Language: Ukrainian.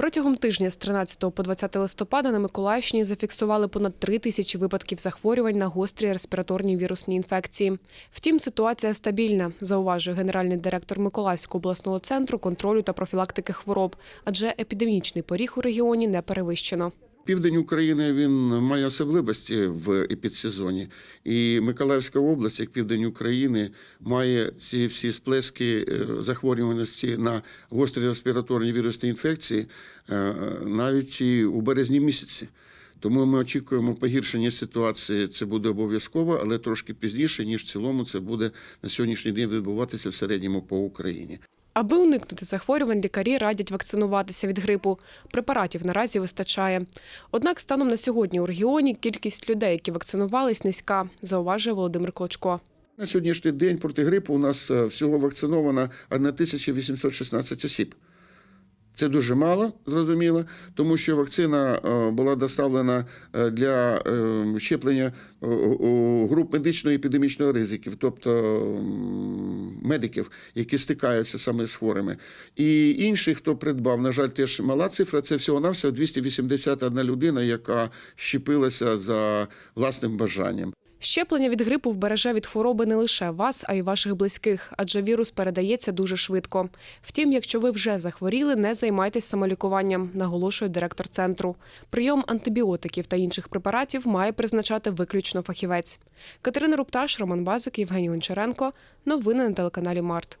Протягом тижня з 13 по 20 листопада на Миколаївщині зафіксували понад 3 тисячі випадків захворювань на гострі респіраторні вірусні інфекції. Втім, ситуація стабільна, зауважує генеральний директор Миколаївського обласного центру контролю та профілактики хвороб, адже епідемічний поріг у регіоні не перевищено. Південь України він має особливості в епідсезоні, і Миколаївська область, як південь України, має ці всі сплески е, захворюваності на гострі респіраторні вірусні інфекції е, навіть і у березні місяці. Тому ми очікуємо погіршення ситуації. Це буде обов'язково, але трошки пізніше, ніж в цілому це буде на сьогоднішній день відбуватися в середньому по Україні. Аби уникнути захворювань, лікарі радять вакцинуватися від грипу. Препаратів наразі вистачає. Однак станом на сьогодні у регіоні кількість людей, які вакцинувались, низька, зауважує Володимир Клочко. На сьогоднішній день проти грипу у нас е, всього вакциновано 1816 осіб. Це дуже мало, зрозуміло, тому що вакцина е, була доставлена е, для щеплення груп медичного і епідемічного ризиків, тобто медиків, які стикаються саме з хворими. І інші, хто придбав, на жаль, теж мала цифра, це всього-навсього 281 людина, яка щепилася за власним бажанням. Щеплення від грипу вбереже від хвороби не лише вас, а й ваших близьких, адже вірус передається дуже швидко. Втім, якщо ви вже захворіли, не займайтесь самолікуванням, наголошує директор центру. Прийом антибіотиків та інших препаратів має призначати виключно фахівець. Катерина Рупташ, Роман Базик, Євгеній Гончаренко. Новини на телеканалі Март.